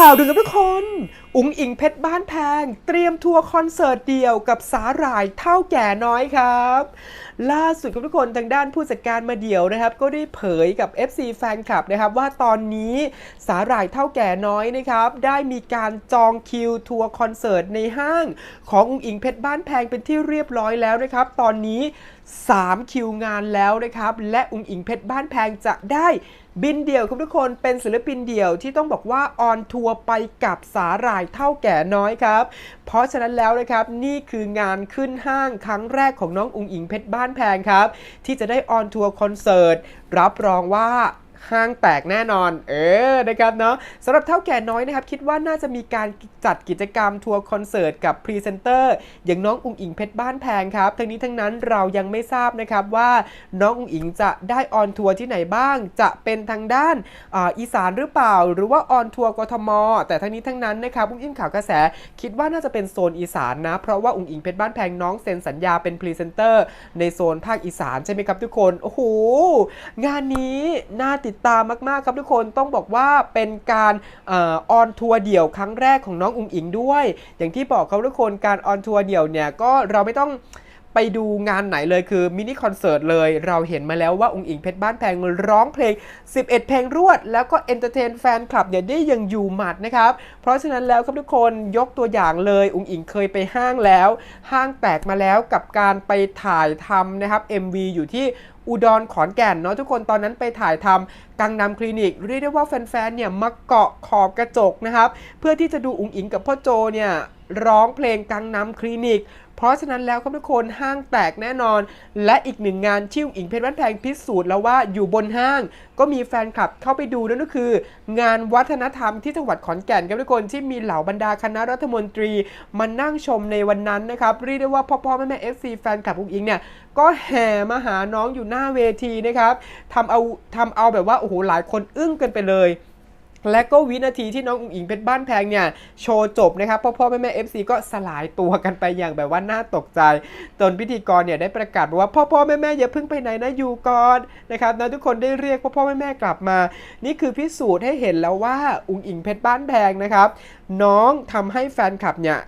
ข่าวดึงครับทุกคน อุ๋งอิงเพชรบ้านแพง เตรียมทัวร์คอนเสิร์ตเดี่ยวกับสาหร่ายเท่าแก่น้อยครับ ล่าสุดครับทุกคนทางด้านผู้จัดการมาเดี่ยวนะครับ ก็ได้เผยกับ FC แฟนคลับนะครับ ว่าตอนนี้สาหร่ายเท่าแก่น้อยนะครับ ได้มีการจองคิวทัวร์คอนเสิร์ตในห้าง ของอุ๋งอิงเพชรบ้านแพงเป็นที่เรียบร้อยแล้วนะครับ ตอนนี้ 3 คิวงานแล้วนะครับ และอุ๋งอิงเพชรบ้านแพงจะได้ บินเดี่ยวครับทุกคนเป็นศิลปินเดี่ยวที่ต้องบอกว่าออนทัวร์ไปกับสาหร่ายเท่าแก่น้อยครับ เพราะฉะนั้นแล้วนะครับนี่คืองานขึ้นห้างครั้งแรกของน้องอุงอิงเพชรบ้านแพงครับ ที่จะได้ออนทัวร์คอนเสิร์ตรับรองว่า ห้างแตกแน่นอน เออ นะครับเนาะสำหรับเท่าแก่น้อยนะครับ คิดว่าน่าจะมีการจัดกิจกรรมทัวร์คอนเสิร์ตกับพรีเซนเตอร์ อย่างน้องอุ๋งอิงเพชรบ้านแพงครับ ทั้งนี้ทั้งนั้นเรายังไม่ทราบนะครับว่าน้องอุ๋งอิงจะได้ออนทัวร์ที่ไหนบ้าง จะเป็นทางด้านออีสานหรือเปล่า หรือว่าออนทัวร์กทม แต่ทั้งนี้ทั้งนั้นนะครับอุ๋งอิงข่าวกระแส คิดว่าน่าจะเป็นโซนอีสานนะ เพราะว่าอุ๋งอิงเพชรบ้านแพงน้องเซ็นสัญญาเป็นพรีเซนเตอร์ในโซนภาคอีสานใช่ไหมครับทุกคน โอ้โห งานนี้น่าติดตามมาก ๆ ครับทุกคนต้องบอกว่าเป็นการออนทัวร์เดี่ยวครั้งแรกของน้องอุ๋งอิงด้วย อย่างที่บอกครับทุกคนการออนทัวร์เดี่ยวเนี่ยก็เราไม่ต้องไปดูงานไหนเลยคือมินิคอนเสิร์ตเลย เราเห็นมาแล้วว่าอุ๋งอิงเพชรบ้านแพงร้องเพลง 11 เพลงรวด แล้วก็เอนเตอร์เทนแฟนคลับเนี่ยได้ยังอยู่หมัดนะครับ เพราะฉะนั้นแล้วครับทุกคนยกตัวอย่างเลยอุ๋งอิงเคยไปห้างแล้ว ห้างแตกมาแล้วกับการไปถ่ายทำนะครับ MV อยู่ที่ อุดรขอนแก่นเนาะทุกคนตอนนั้นไปถ่ายทำกังนำคลินิก เรียกได้ว่าแฟนๆเนี่ยมาเกาะขอบกระจกนะครับ เพื่อที่จะดูอุ๋งอิงกับพ่อโจเนี่ย ร้องเพลงกังนำคลินิก เพราะฉะนั้นแล้วครับทุกคนห้างแตกแน่นอน และอีกหนึ่งงานที่อิงเพชรบ้านแพงพิสูจน์แล้วว่าอยู่บนห้าง ก็มีแฟนคลับเข้าไปดูนั่นก็คือ งานวัฒนธรรมที่จังหวัดขอนแก่นครับทุกคนที่มีเหล่าบรรดาคณะรัฐมนตรีมานั่งชมในวันนั้นนะครับเรียกได้ว่าพ่อพ่อแม่แม่เอฟซีแฟนคลับอุ๋งอิงเนี่ยก็แห่มาหาน้องอยู่หน้าเวทีนะครับทำเอาทำเอาแบบว่าโอ้โหหลายคนอึ้งกันไปเลย และก็วินาทีที่น้องอุ๋งอิงเพชรบ้านแพงเนี่ยโชว์จบนะครับพ่อพ่อแม่แม่เอฟซีก็สลายตัวกันไปอย่างแบบว่าน่าตกใจจนพิธีกรเนี่ยได้ประกาศว่าพ่อพ่อแม่แม่อย่าเพิ่งไปไหนนะอยู่ก่อนนะครับนะทุกคนได้เรียกพ่อพ่อแม่แม่กลับมา นี่คือพิสูจน์ให้เห็นแล้วว่าอุ๋งอิงเพชรบ้านแพงนะครับน้องทำให้แฟนคลับเนี่ย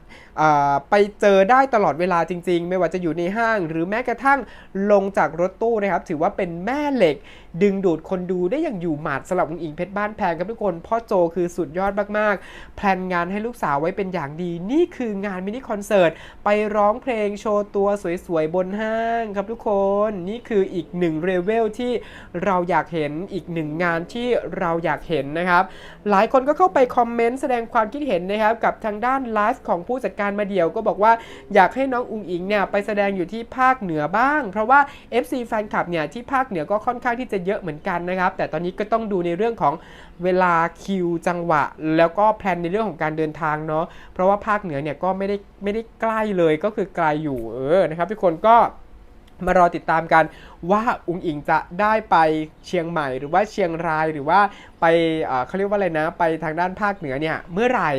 ไปเจอได้ตลอดเวลาจริง ๆ ไม่ว่าจะอยู่ในห้าง หรือแม้กระทั่งลงจากรถตู้นะครับ ถือว่าเป็นแม่เหล็ก ดึงดูดคนดูได้อย่างอยู่หมัดสำหรับอุงอิงเพชรบ้านแพงครับทุกคน พ่อโจคือสุดยอดมากๆ แพลนงานให้ลูกสาวไว้เป็นอย่างดี นี่คืองานมินิคอนเสิร์ต ไปร้องเพลงโชว์ตัวสวยๆ บนห้างครับทุกคน นี่คืออีกหนึ่งเรเวลที่เราอยากเห็นอีกหนึ่งงานที่เราอยากเห็นนะครับ หลายคนก็เข้าไปคอมเมนต์แสดงความคิดเห็นนะครับกับทางด้านไลฟ์ของผู้จัดการมาเดี่ยวก็บอกว่าอยากให้น้องอุงอิงเนี่ยไปแสดงอยู่ที่ภาคเหนือบ้าง เพราะว่า FC แฟนคลับเนี่ยที่ภาคเหนือก็ค่อนข้างที่จะเยอะเหมือนกันนะครับ แต่ตอนนี้ก็ต้องดูในเรื่องของเวลาคิวจังหวะ แล้วก็แพลนในเรื่องของการเดินทางเนาะเพราะว่าภาคเหนือเนี่ยก็ไม่ได้ไม่ได้ใกล้เลยก็คือไกลอยู่เออนะครับทุกคนก็มารอติดตามกันว่าอุงอิงจะได้ไปเชียงใหม่หรือว่าเชียงรายหรือว่า ไปเขาเรียกว่าอะไรนะ ไปทางด้านภาคเหนือเนี่ยเมื่อไหร่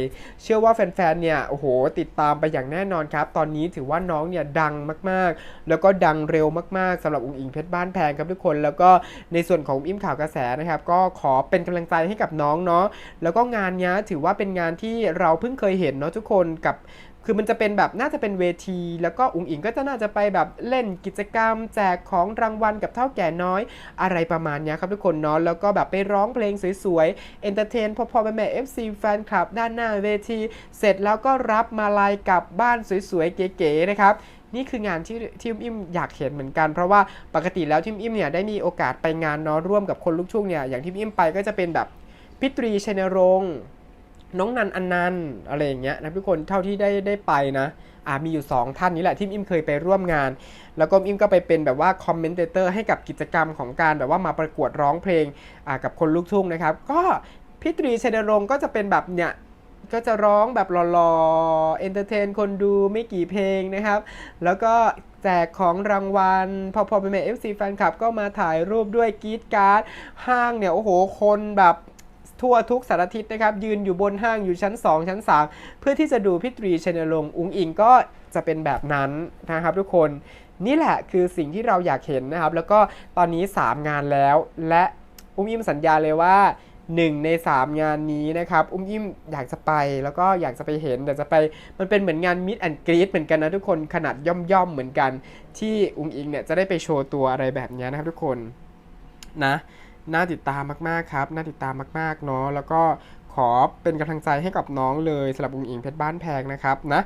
เชื่อว่าแฟนๆเนี่ยโอ้โหติดตามไปอย่างแน่นอนครับ ตอนนี้ถือว่าน้องเนี่ยดังมากๆ แล้วก็ดังเร็วมากๆสำหรับอุงอิงเพชรบ้านแพงครับทุกคน แล้วก็ในส่วนของอิ่มข่าวกระแสนะครับ ก็ขอเป็นกำลังใจให้กับน้องเนาะแล้วก็งานเนี้ยถือว่าเป็นงานที่เราเพิ่งเคยเห็นเนาะทุกคนกับคือมันจะเป็นแบบน่าจะเป็นเวที แล้วก็อุ๋งอิงก็จะน่าจะไปแบบเล่นกิจกรรม แจกของรางวัลกับเท่าแก่น้อยอะไรประมาณเนี้ยครับทุกคนเนาะแล้วก็แบบไปร้องเพลงสวยๆเอนเตอร์เทนพอพอแม่แม่เอฟซีแฟนคลับด้านหน้าเวที เสร็จแล้วก็รับมาลายกลับบ้านสวยๆ เก๋ๆนะครับนี่คืองานที่ทิมอิมอยากเห็นเหมือนกัน เพราะว่าปกติแล้วทิมอิมเนี่ยได้มีโอกาสไปงานเนาะร่วมกับคนลูกชุ่งเนี่ยอย่างที่อิมไปก็จะเป็นแบบพิตรีชัยนรงค์ น้องนันอันนันอะไรอย่างเงี้ยนะทุกคนเท่าที่ได้ได้ไปนะอ่ามีอยู่ 2 ท่านนี้แหละที่อิมเคยไปร่วมงาน แล้วก็อิมก็ไปเป็นแบบว่าคอมเมนเตอร์ให้กับกิจกรรมของการแบบว่ามาประกวดร้องเพลงอ่ากับคนลูกทุ่งนะครับ ก็พี่ตรีชัยนรงค์ก็จะเป็นแบบเนี่ยก็จะร้องแบบหล่อๆเอนเตอร์เทนคนดูไม่กี่เพลงนะครับ แล้วก็แจกของรางวัล พอพอเป็นเอฟซีแฟนคลับก็มาถ่ายรูปด้วยกีดการ์ดห้างเนี่ย โอ้โห คนแบบ ทั่วทุกสารทิศนะครับ ยืนอยู่บนห้างอยู่ชั้น 2 ชั้น 3 เพื่อที่จะดูพี่ตรีชัยนรงค์อุงอิงก็จะเป็นแบบนั้นนะครับทุกคนนี่แหละคือสิ่งที่เราอยากเห็นนะครับ แล้วก็ตอนนี้ 3 งานแล้ว และอุ้มอิมสัญญาเลยว่าหนึ่งในสามงานนี้นะครับ อุ้มยิ้มอยากจะไปแล้วก็อยากจะไปเห็นแต่จะไปมันเป็นเหมือนงานมิดแอนกรีดเหมือนกันนะทุกคนขนาดย่อมๆเหมือนกัน ที่อุ้งอิงเนี่ยจะได้ไปโชว์ตัวอะไรแบบนี้นะครับทุกคนนะ น่าติดตามมากๆครับ น่าติดตามมากๆเนาะ แล้วก็ขอเป็นกำลังใจให้กับน้องเลยสำหรับอุ้งอิงเพชรบ้านแพงนะครับนะ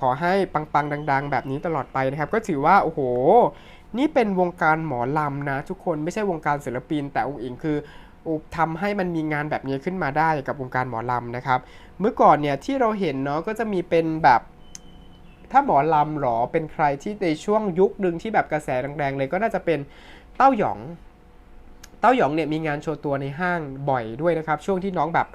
ขอให้ปังๆดัง ๆ แบบนี้ตลอดไปนะครับ ก็ถือว่า โอ้โห นี่เป็นวงการหมอลำนะ ทุกคนไม่ใช่วงการศิลปิน แต่องค์อิงคือทำให้มันมีงานแบบนี้ขึ้นมาได้กับวงการหมอลำนะครับ เมื่อก่อนเนี่ยที่เราเห็นเนาะก็จะมีเป็นแบบถ้าหมอลำหรอเป็นใครที่ในช่วงยุคหนึ่งที่แบบกระแสแรงๆเลยก็น่าจะเป็นเต้าหยอง เต้าหยองเนี่ยมีงานโชว์ตัวในห้างบ่อยด้วยนะครับ ช่วงที่น้องแบบ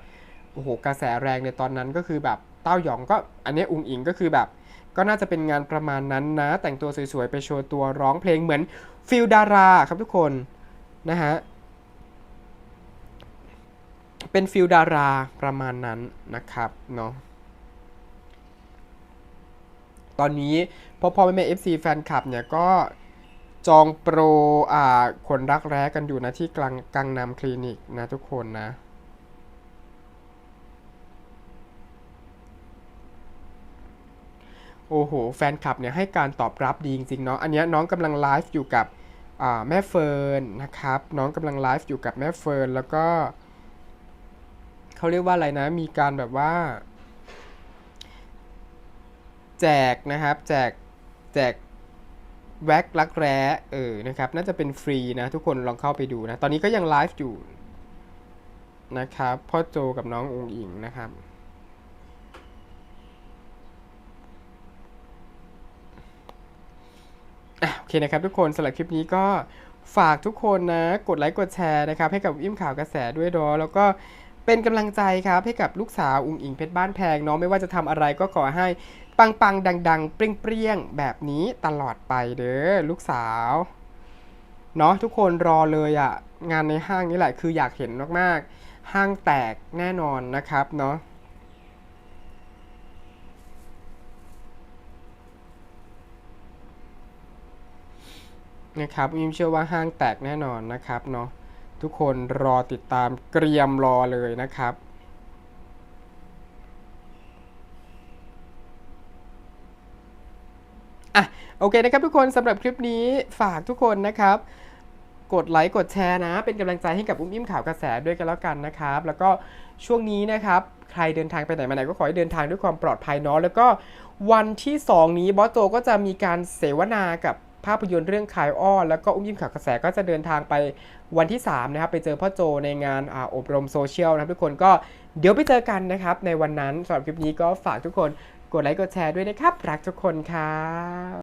โอ้โหกระแสแรงในตอนนั้นก็คือแบบเต้าหยองก็อันนี้อุงอิงก็คือแบบ ก็น่าจะเป็นงานประมาณนั้นนะ แต่งตัวสวยๆ ไปโชว์ตัวร้องเพลงเหมือนฟิลดาราครับทุกคนนะฮะเป็นฟิลดาราประมาณนั้นนะครับเนาะตอนนี้พ่อพ่อแม่แม่เอฟซีแฟนคลับเนี่ยก็ จองโปรอ่าคนรักแร้กันอยู่นะที่กลางกังนำคลินิกนะทุกคนนะโอ้โห แฟนคลับเนี่ยให้การตอบรับดีจริงๆเนาะ อันนี้น้องกำลังไลฟ์อยู่กับอ่าแม่เฟิร์นนะครับ น้องกำลังไลฟ์อยู่กับแม่เฟิร์นแล้วก็เขาเรียกว่าอะไรนะ มีการแบบว่า แจกนะครับ แจกแจก แว็กรักแร้เออนะครับน่าจะเป็นฟรีนะ ทุกคนลองเข้าไปดูนะ ตอนนี้ก็ยังไลฟ์อยู่นะครับพ่อโจกับน้ององอิงนะครับอโอเคนะครับทุกคนสำหรับคลิปนี้ก็ฝากทุกคนนะ กดไลค์กดแชร์นะครับ ให้กับอิ่มข่าวกระแสด้วยเนาะแล้วก็เป็นกำลังใจครับ ให้กับลูกสาวอุงอิงเพชรบ้านแพงเนาะไม่ว่าจะทำอะไรก็ขอให้ ปังปังดังดังๆเปรี้ยงเปรี้ยงแบบนี้ตลอดไปเด้อลูกสาวเนาะทุกคนรอเลยอะ่ะ งานในห้างนี่แหละคืออยากเห็นมากๆ ห้างแตกแน่นอนนะครับเนาะนะครับยิมเชื่อว่าห้างแตกแน่นอนนะครับเนาะทุกคนรอติดตามเกรียมรอเลยนะครับ อะโอเคนะครับทุกคนสำหรับคลิปนี้ฝากทุกคนนะครับ กดไลค์กดแชร์นะ เป็นกำลังใจให้กับอุ้มอิ่มข่าวกระแสด้วยกันแล้วกันนะครับ แล้วก็ช่วงนี้นะครับ ใครเดินทางไปไหนมาไหนก็ขอให้เดินทางด้วยความปลอดภัยเนาะแล้วก็วันที่ 2 นี้บอสโจก็จะมีการเสวนากับภาพยนตร์เรื่องคายอ้อแล้วก็อุ้มยิ้มข่าวกระแสก็จะเดินทางไปวันที่ 3 นะครับ ไปเจอพ่อโจในงานออบรมโซเชียลนะครับทุกคนก็เดี๋ยวไปเจอกันนะครับ ในวันนั้นสำหรับคลิปนี้ก็ฝากทุกคน กดไลค์กดแชร์ด้วยนะครับ รักทุกคนครับ